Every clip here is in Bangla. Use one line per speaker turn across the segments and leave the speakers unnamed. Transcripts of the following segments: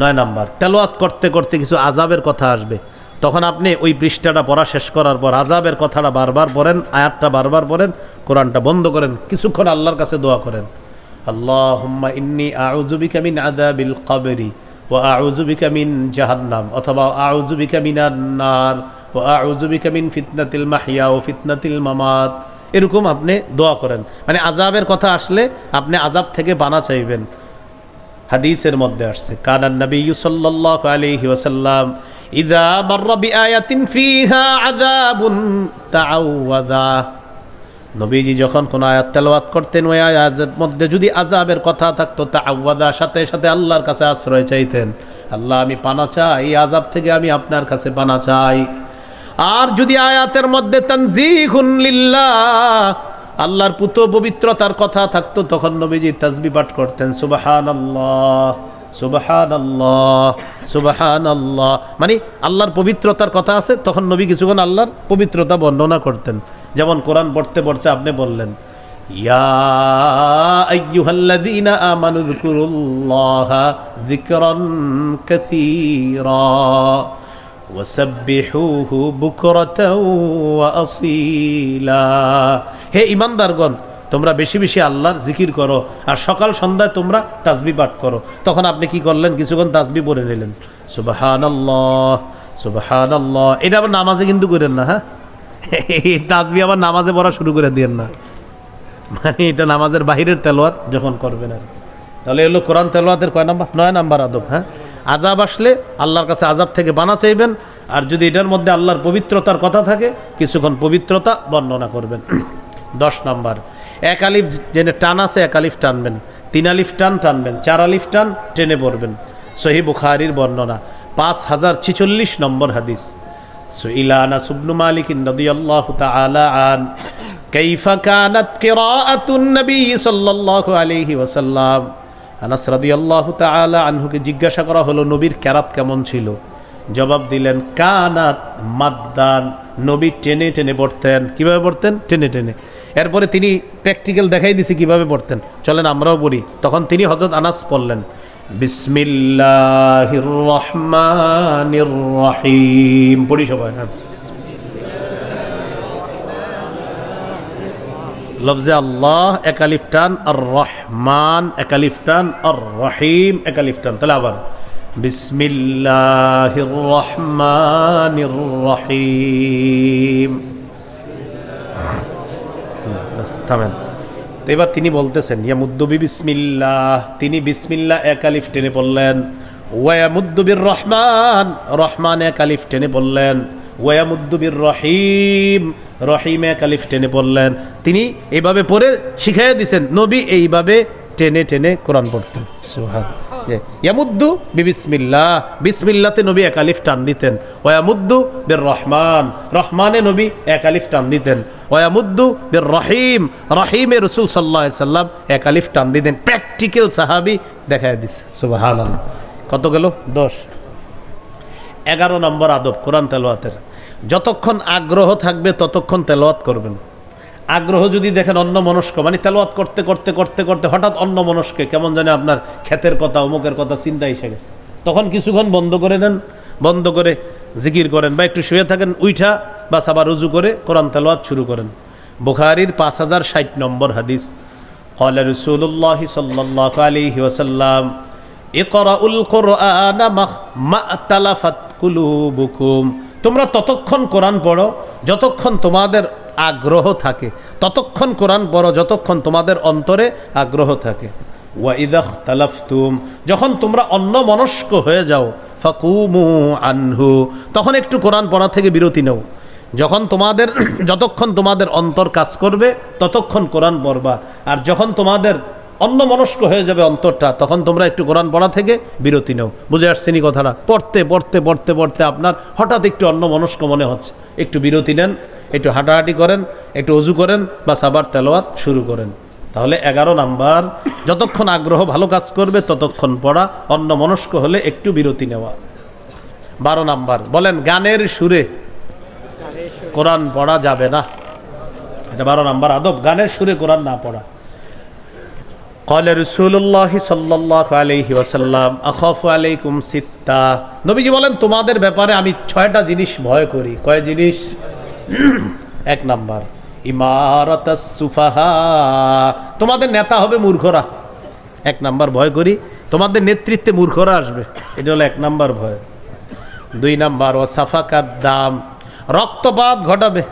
নয় নাম্বার তেলোয়াত করতে করতে কিছু আজাবের কথা আসবে। তখন আপনি ওই পৃষ্ঠাটা পড়া শেষ করার পর আজাবের কথাটা বারবার পড়েন, আয়াতটা বারবার পড়েন, কোরআনটা বন্ধ করেন, কিছুক্ষণ আল্লাহর কাছে দোয়া করেন। আল্লাহুম্মা ইন্নি আউযু বিকা মিন আযাবিল কবরি ওয়া আউযু বিকা মিন জাহান্নাম অথবা আউযু বিকা মিনান নার ওয়া আউযু বিকা মিন ফিতনাতিল মাহইয়া ও ফিতনাতিল মামাত। এরকম আপনি দোয়া করেন। মানে আজাবের কথা আসলে আপনি আজাব থেকে বানা চাইবেন। হাদিসের মধ্যে আসছে কানান নবী সাল্লাল্লাহু আলাইহি ওয়াসাল্লাম ইযা মাররা বিআয়াতিন ফিহা আযাবুন তাআওয়াদা নবীজি যখন কোন আয়াত তেলাওয়াত করতেন, ওই আয়াতের মধ্যে যদি আযাবের কথা থাকতো তাআওয়াদা সাথে সাথে আল্লাহর কাছে আশ্রয় চাইতেন। আল্লাহ, আমি পানা চাই, এই আযাব থেকে আমি আপনার কাছে পানা চাই। আর যদি আয়াতের মধ্যে তানজিহুন লিল্লাহ আল্লাহর পুত পবিত্রতার কথা থাকতো তখন নবীজি তাজবি পাঠ করতেন সুবাহান আল্লাহ সুবাহান আল্লাহ সুবাহান আল্লাহ মানে আল্লাহর পবিত্রতার কথা আছে তখন নবী কিছুক্ষণ আল্লাহর পবিত্রতা বর্ণনা করতেন যেমন কোরআন পড়তে পড়তে আপনি বললেন ইয়া আইয়ুহাল্লাযীনা আমানু যকুরুল্লাহা যিকরান কাসীরা وسبحوه بكرة وأصيلا হে ইমানদারগণ, তোমরা বেশি বেশি আল্লাহর জিকির করো, আর সকাল সন্ধ্যায় তোমরা তাজবি পাঠ করো। তখন আপনি কি করলেন? কিছুক্ষণ তাজবি পড়ে নিলেন। সুবাহান আল্লাহ সুবাহান আল্লাহ এটা আবার নামাজে কিন্তু করেন না হ্যাঁ? এই তাসবি আবার নামাজে পড়া শুরু করে দিয়েন না। মানে এটা নামাজের বাহিরের তেলোয়াত যখন করবেন আর তাহলে এলো কোরআন তেলোয়াতের কয় নাম্বার? নয় নাম্বার আদব হ্যাঁ? আজাব আসলে আল্লাহর কাছে আজাব থেকে বানা চাইবেন, আর যদি এটার মধ্যে আল্লাহর পবিত্রতার কথা থাকে, কিছুক্ষণ পবিত্রতা বর্ণনা করবেন। দশ নাম্বার এক আলিফ জেনে টান আছে এক আলিফ টানবেন তিন আলিফ টান টানবেন চার আলিফ টান টেনে পড়বেন সহি বুখারির বর্ণনা পাঁচ হাজার ছিচল্লিশ নম্বর হাদিস سئل انس بن مالك رضي الله تعالى عنه كيف كانت قراءة النبي صلى الله عليه وسلم আনাস রাদিয়াল্লাহু তাআলা আনহুকে জিজ্ঞাসা করা হলো নবীর কেরাত কেমন ছিল জবাব দিলেন কানাত মাদ্দান নবী টেনে টেনে পড়তেন কিভাবে পড়তেন টেনে টেনে এরপরে তিনি প্র্যাকটিক্যাল দেখাই দিছি কীভাবে পড়তেন। চলেন আমরাও পড়ি। তখন তিনি হযরত আনাস পড়লেন। বিসমিল্লাহির রহমানির রহিম পড়ি সবাই হ্যাঁ। লফজে আল্লাহ একালিফ টান, আর রহমান একালিফ টান, আর রহিম একালিফ টান। তাহলে আবার। বিসমিল্লাহির রহমানির রহিম থামেন। তো এবার তিনি বলতেছেন ইয়ামুদ্দবি বিসমিল্লাহ। তিনি বিসমিল্লাহ এক আলিফ টেনে বললেন ওয়ামুদ্দবির রহমান। রহমান এক আলিফ টেনে বললেন ওয়ামুদ্দবির রহিম। রহিম এক আলিফ টেনে বললেন তিনি এইভাবে পড়ে শিখাইয়া দিছেন, নবী এইভাবে টেনে টেনে কোরআন পড়তেন। সুহান যে, ইয়ামুদ্দু বিবিসমিল্লাহ। বিসমিল্লাতে নবী এক টান দিতেন। ওয়ামুদ্দু বির রহমান রহমানে নবী এক টান দিতেন। ওয়ামুদ্দু বির রহিম রহিমে রসুল সাল্লাহ সাল্লাম এক আলিফ টান দিতেন। প্র্যাকটিক্যাল সাহাবি দেখায় দিছে। সুবাহান কত গেল? দশ। এগারো নম্বর আদব, কোরআন তেলোয়াতের যতক্ষণ আগ্রহ থাকবে, ততক্ষণ তেলোয়াত করবেন। আগ্রহ যদি দেখেন অন্য মনস্ক মানে তেলোয়াত করতে করতে করতে করতে হঠাৎ অন্য মনস্কে কেমন জানে আপনার ক্ষেতের কথা অমুকের কথা চিন্তা এসে গেছে তখন কিছুক্ষণ বন্ধ করে নেন বন্ধ করে জিকির করেন বা একটু শুয়ে থাকেন উইঠা বা সাবার রুজু করে কোরআন তেলোয়াত শুরু করেন বুখারির পাঁচ হাজার ষাট নম্বর হাদিস قال رسول الله صلى الله عليه وسلم اقرأوا القرآن ما اختلفت قلوبكم তোমরা ততক্ষণ কোরআন পড়ো যতক্ষণ তোমাদের আগ্রহ থাকে। ততক্ষণ কোরআন পড়ো, যতক্ষণ তোমাদের অন্তরে আগ্রহ থাকে। ওয়াইদাহ তালাফতুম যখন তোমরা অন্য মনস্ক হয়ে যাও, ফাকুমু আনহু, তখন একটু কোরআন পড়া থেকে বিরতি নাও। যখন তোমাদের, যতক্ষণ তোমাদের অন্তর কাজ করবে, ততক্ষণ কোরআন পড়বা। আর যখন তোমাদের অন্য মনস্ক হয়ে যাবে অন্তরটা, তখন তোমরা একটু কোরআন পড়া থেকে বিরতি নাও। বুঝে আসছেনি কথাটা? পড়তে পড়তে পড়তে পড়তে আপনার হঠাৎ একটু অন্য মনস্ক মনে হচ্ছে। একটু বিরতি নেন। একটু হাঁটাহাঁটি করেন একটু অজু করেন বা সাবার তেলোয়াত শুরু করেন তাহলে এগারো নাম্বার যতক্ষণ আগ্রহ ভালো কাজ করবে ততক্ষণ পড়া অন্য মনস্ক হলে একটু বিরতি নেওয়া বারো নাম্বার বলেন গানের সুরে কোরআন পড়া যাবে না এটা বারো নাম্বার আদব গানের সুরে কোরআন না পড়া قال رسول الله صلى الله عليه وسلم اخاف عليكم ستا নবীজি বলেন তোমাদের ব্যাপারে আমি ছয়টা জিনিস ভয় করি কয় জিনিস এক নাম্বার। ইমারত সুফাহা। তোমাদের নেতা হবে মূর্খরা। এক নাম্বার ভয় করি। তোমাদের নেতৃত্বে মূর্খরা আসবে। এটা হলো এক নাম্বার ভয়। দুই নাম্বার ও সাফাকার দাম। রক্তপাত ঘটাবে।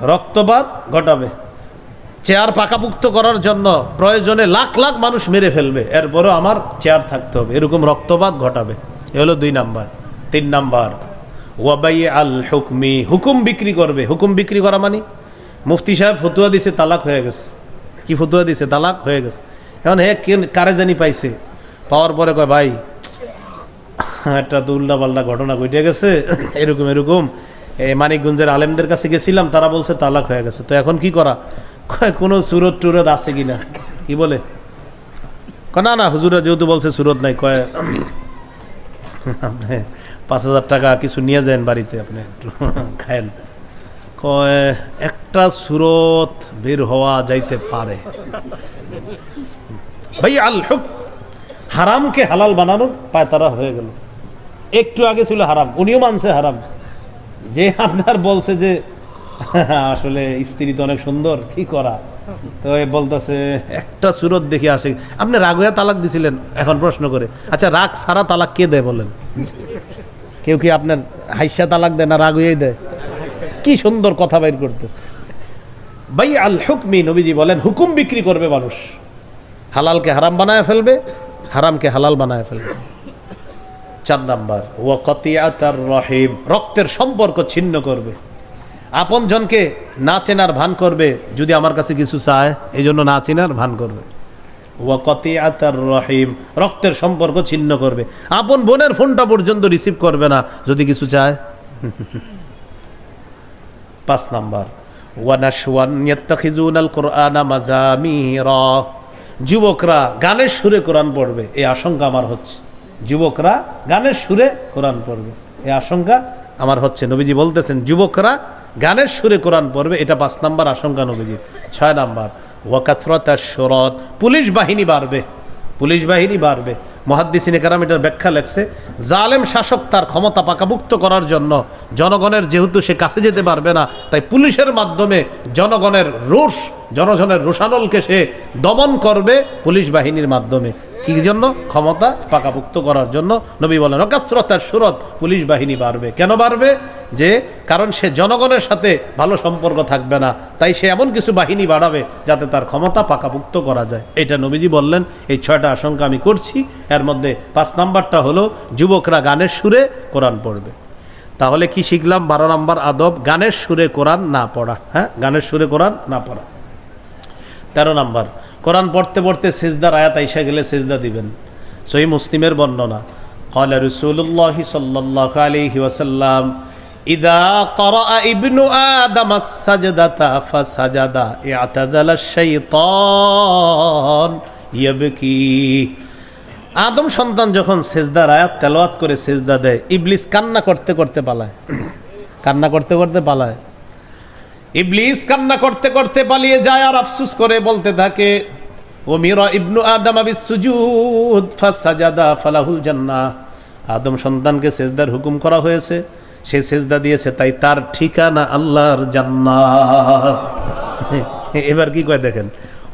রক্তপাত ঘটাবে। চেয়ার পাকাপুক্ত করার জন্য প্রয়োজনে লাখ লাখ মানুষ মেরে ফেলবে। এরপরও আমার চেয়ার থাকতে হবে। এরকম রক্তপাত ঘটাবে। এ হলো দুই নাম্বার। তিন নাম্বার আল হুকমি, হুকুম বিক্রি করবে। হুকুম বিক্রি করা মানে? মুফতি সাহেব ফতুয়া দিছে, তালাক হয়ে গেছে। কি ফতুয়া দিছে? তালাক হয়ে গেছে। এখন হে কে- কারে জানি পাইছে? পাওয়ার পরে কয়, ভাই, একটা উল্টা পাল্টা ঘটনা ঘটে গেছে। এরকম এরকম। এই মানিকগঞ্জের আলেমদের কাছে গেছিলাম, তারা বলছে, তালাক হয়ে গেছে। তো এখন কি করা? কোনো সুরত টুরত আছে কিনা কি বলে? না না, হুজুরা যেহেতু বলছে, সুরত নাই। কয় পাঁচ হাজার টাকা কিছু নিয়ে যান বাড়িতে আপনি একটু খায়েন। কয়, একটা সুরত বের হওয়া যাইতে পারে। ভাই, আল হারামকে হালাল বানানোর পায়তারা হয়ে গেল। একটু আগে ছিল হারাম, উনিও মানছে হারাম। যে আপনার বলছে যে, আসলে স্ত্রী তো অনেক সুন্দর, কি করা? তো এ বলতেছে, একটা সুরত দেখে আসে। আপনি রাগ হয়ে তালাক দিছিলেন, এখন প্রশ্ন করে। আচ্ছা রাগ সারা তালাক কে দেয় বলেন? কেউ কি আপনার হাইসা তালাক দেয় না রাগ হয়েই দেয়? কি সুন্দর কথা বাইর করতেছে। ভাই আল হুকমি, নবীজি বলেন, হুকুম বিক্রি করবে মানুষ। হালালকে হারাম বানায় ফেলবে, হারামকে হালাল বানায় ফেলবে। চার নাম্বার ও কতিয়াতার রহিম, রক্তের সম্পর্ক ছিন্ন করবে। আপন জনকে না চেনার ভান করবে, যদি আমার কাছে কিছু চায় এই জন্য না চেনার ভান করবে। ও কতিয়াতার রহিম, রক্তের সম্পর্ক ছিন্ন করবে। আপন বোনের ফোনটা পর্যন্ত রিসিভ করবে না, যদি কিছু চায়। পাঁচ নাম্বার। যুবকরা গানের সুরে কোরআন পড়বে এই আশঙ্কা আমার হচ্ছে। যুবকরা গানের সুরে কোরআন পড়বে এই আশঙ্কা আমার হচ্ছে। নবীজি বলতেছেন, যুবকরা গানের সুরে কোরআন পড়বে, এটা পাঁচ নাম্বার আশঙ্কা নবীজির। ছয় নাম্বার ওয়াকাথরতার শরৎ পুলিশ বাহিনী বাড়বে। পুলিশ বাহিনী বাড়বে। মহাদ্দিসিনে কারাম এটার ব্যাখ্যা লেখছে, জালেম শাসক তার ক্ষমতা পাকাভুক্ত করার জন্য জনগণের যেহেতু সে কাছে যেতে পারবে না, তাই পুলিশের মাধ্যমে জনগণের রোষ জনগণের রোষানলকে সে দমন করবে পুলিশ বাহিনীর মাধ্যমে। কি জন্য? ক্ষমতা পাকাপুক্ত করার জন্য। নবী বলেন অকাশ্রতার সুরত পুলিশ বাহিনী বাড়বে। কেন বাড়বে? যে, কারণ সে জনগণের সাথে ভালো সম্পর্ক থাকবে না। তাই সে এমন কিছু বাহিনী বাড়াবে যাতে তার ক্ষমতা পাকাপুক্ত করা যায়। এটা নবীজি বললেন, এই ছয়টা আশঙ্কা আমি করছি। এর মধ্যে পাঁচ নাম্বারটা হলো, যুবকরা গানের সুরে কোরআন পড়বে। তাহলে কি শিখলাম? বারো নম্বর আদব, গানের সুরে কোরআন না পড়া। হ্যাঁ? গানের সুরে কোরআন না পড়া। তেরো নাম্বার কোরআন পড়তে পড়তে সেজদার আয়াত আইসা গেলে সেজদা দিবেন সহি মুসলিমের বর্ণনা قال رسول الله صلى الله عليه وسلم إذا قرأ ابن آدم السجدة فسجد اعتزل الشيطان يبكي আদম সন্তান যখন সেজদার আয়াত তেলাওয়াত করে সেজদা দেয় ইবলিস কান্না করতে করতে পালায় কান্না করতে করতে পালায় ইবলিস কান্না করতে করতে পালিয়ে যায় আর আফসুস করে বলতে থাকে, ও ওমিরা ইবনু আদম আবিস সুজুদ ফাসাজাদা ফালাহুল জান্নাহ। আদম সন্তানকে সেজদার হুকুম করা হয়েছে, সে সেজদা দিয়েছে, তাই তার ঠিকানা আল্লাহর জান্নাত এবার কি কয় দেখেন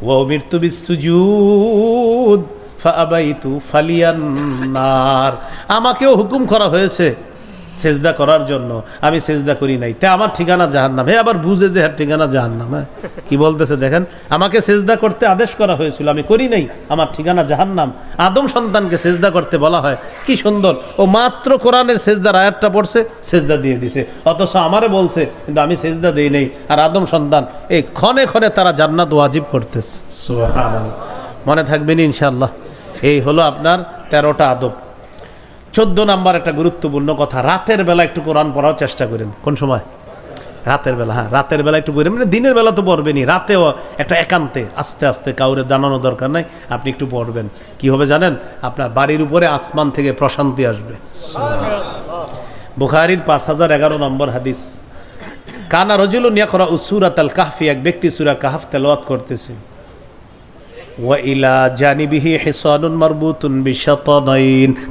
ও মৃত্যু বিসুজুদ ফাবাইতু ফালিয়ান্নার আমাকেও হুকুম করা হয়েছে সেজদা করার জন্য। আমি সেজদা করি নাই। তা আমার ঠিকানা জাহান্নাম। হে, আবার বুঝে যে হ্যাঁ ঠিকানা জাহান্নাম হ্যাঁ? কি বলতেছে দেখেন? আমাকে সেজদা করতে আদেশ করা হয়েছিল। আমি করি নাই। আমার ঠিকানা জাহান্নাম। আদম সন্তানকে সেজদা করতে বলা হয়। কি সুন্দর। ও মাত্র কোরআনের সেজদার আয়াতটা পড়ছে, সেজদা দিয়ে দিছে। অথচ আমারে বলছে, কিন্তু আমি সেজদা দিই নেই। আর আদম সন্তান, এই ক্ষণে ক্ষণে তারা জান্নাত ওয়াজিব করতেছে। মনে থাকবেন ইনশাল্লাহ এই হলো আপনার তেরোটা আদব। চোদ্দ নাম্বার একটা গুরুত্বপূর্ণ কথা, রাতের বেলা একটু কোরআন পড়ার চেষ্টা করেন। কোন সময়? রাতের বেলা হ্যাঁ রাতের বেলা একটু পড়বেন মানে দিনের বেলা তো পড়বেনই, রাতেও একটা একান্তে, আস্তে আস্তে কাউরে জানানো দরকার নাই, আপনি একটু পড়বেন। কি হবে জানেন? আপনার বাড়ির উপরে আসমান থেকে প্রশান্তি আসবে। বুখারির পাঁচ হাজার এগারো নম্বর হাদিস। কানা রজুল নিয়া করা উসুরাত আল কাহফি, এক ব্যক্তি সুরা কাহাফ তেলাওয়াত করতেছে। ওয়াইলা জানিবিহি মারবুতুন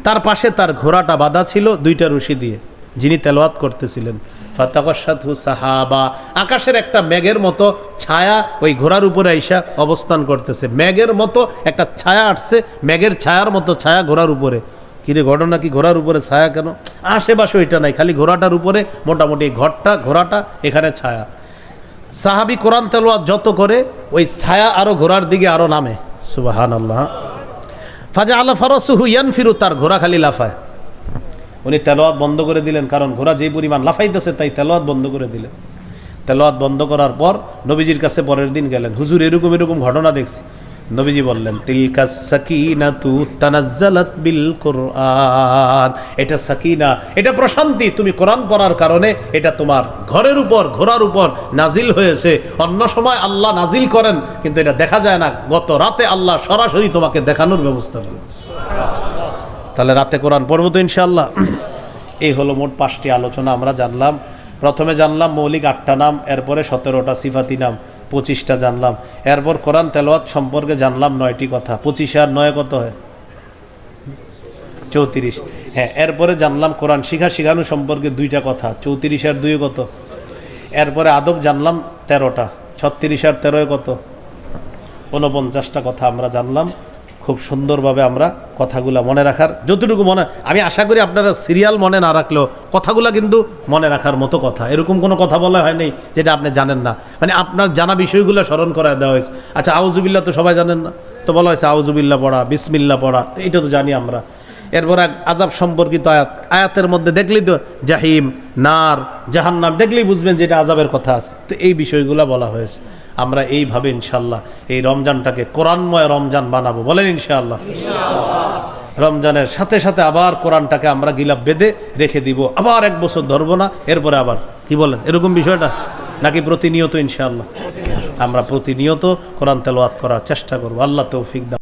তার পাশে তার ঘোড়াটা বাঁধা ছিল দুইটা রশি দিয়ে, যিনি তেলাওয়াত করতেছিলেন। সাহাবা। আকাশের একটা মেঘের মতো ছায়া ওই ঘোড়ার উপরে আইসা অবস্থান করতেছে। মেঘের মতো একটা ছায়া আসছে, মেঘের ছায়ার মতো ছায়া ঘোড়ার উপরে। কিরে ঘটনা কি? ঘোড়ার উপরে ছায়া কেন? আশেপাশে ওইটা নাই, খালি ঘোড়াটার উপরে মোটামুটি ঘরটা, ঘোড়াটা এখানে ছায়া। সাহাবি কোরআন তেলোয়াত যত করে, ওই ছায়া আরও ঘোড়ার দিকে আরও নামে। সুবাহান আল্লাহ ফাজা আল্লাহ ফরসুহু ইয়ান ফিরু তার ঘোড়া খালি লাফায়। উনি তেলোয়াত বন্ধ করে দিলেন, কারণ ঘোড়া যে পরিমাণ লাফাইতেছে, তাই তেলোয়াত বন্ধ করে দিলেন। তেলোয়াত বন্ধ করার পর নবীজির কাছে পরের দিন গেলেন। হুজুর এরকম এরকম ঘটনা দেখছি। নবীজি বললেন, তিলকা সাকিনাতু তানাজ্জালাত বিল কোরআন। এটা সাকিনা, এটা প্রশান্তি। তুমি কোরআন পড়ার কারণে এটা তোমার ঘরের উপর, ঘোড়ার উপর নাজিল হয়েছে। অন্য সময় আল্লাহ নাজিল করেন, কিন্তু এটা দেখা যায় না। গত রাতে আল্লাহ সরাসরি তোমাকে দেখানোর ব্যবস্থা করেছে। তাহলে রাতে কোরআন পড়ব তো ইনশাল্লাহ এই হলো মোট পাঁচটি আলোচনা, আমরা জানলাম। প্রথমে জানলাম মৌলিক আটটা নাম, এরপরে সতেরোটা সিফাতি নাম। পঁচিশটা জানলাম। এরপর কোরআন তেলাওয়াত সম্পর্কে জানলাম নয়টি কথা। পঁচিশে আর নয় কত হয়? চৌত্রিশ। হ্যাঁ এরপরে জানলাম কোরআন শিখা শিখানো সম্পর্কে দুইটা কথা। চৌত্রিশ আর দুই কত? এরপরে আদব জানলাম তেরোটা। ছত্রিশ আর তেরোয় কত? ঊনপঞ্চাশটা কথা আমরা জানলাম। খুব সুন্দরভাবে আমরা কথাগুলা মনে রাখার, যতটুকু মনে, আমি আশা করি আপনারা সিরিয়াল মনে না রাখলেও কথাগুলা কিন্তু মনে রাখার মতো কথা। এরকম কোনো কথা বলা হয়নি যেটা আপনি জানেন না। মানে আপনার জানা বিষয়গুলো স্মরণ করা দেওয়া হয়েছে। আচ্ছা আউজুবিল্লা তো সবাই জানেন না। তো বলা হয়েছে আউজুবিল্লা পড়া বিসমিল্লা পড়া, তো এটা তো জানি আমরা। এরপর এক আজাব সম্পর্কিত আয়াত। আয়াতের মধ্যে দেখলেই তো জাহিম, নার, জাহান্নাম, দেখলেই বুঝবেন যে এটা আজাবের কথা আছে। তো এই বিষয়গুলো বলা হয়েছে। আমরা এইভাবে ইনশাল্লাহ এই রমজানটাকে কোরআনময় রমজান বানাবো। বলেন ইনশাআল্লাহ। রমজানের সাথে সাথে আবার কোরআনটাকে আমরা গিলাপ বেঁধে রেখে দিব। আবার এক বছর ধরবো না, এরপরে আবার। কি বলেন? এরকম বিষয়টা? নাকি প্রতিনিয়ত ইনশাল্লাহ আমরা প্রতিনিয়ত কোরআন তেলোয়াত করার চেষ্টা করব। আল্লাহ তৌফিক দাও।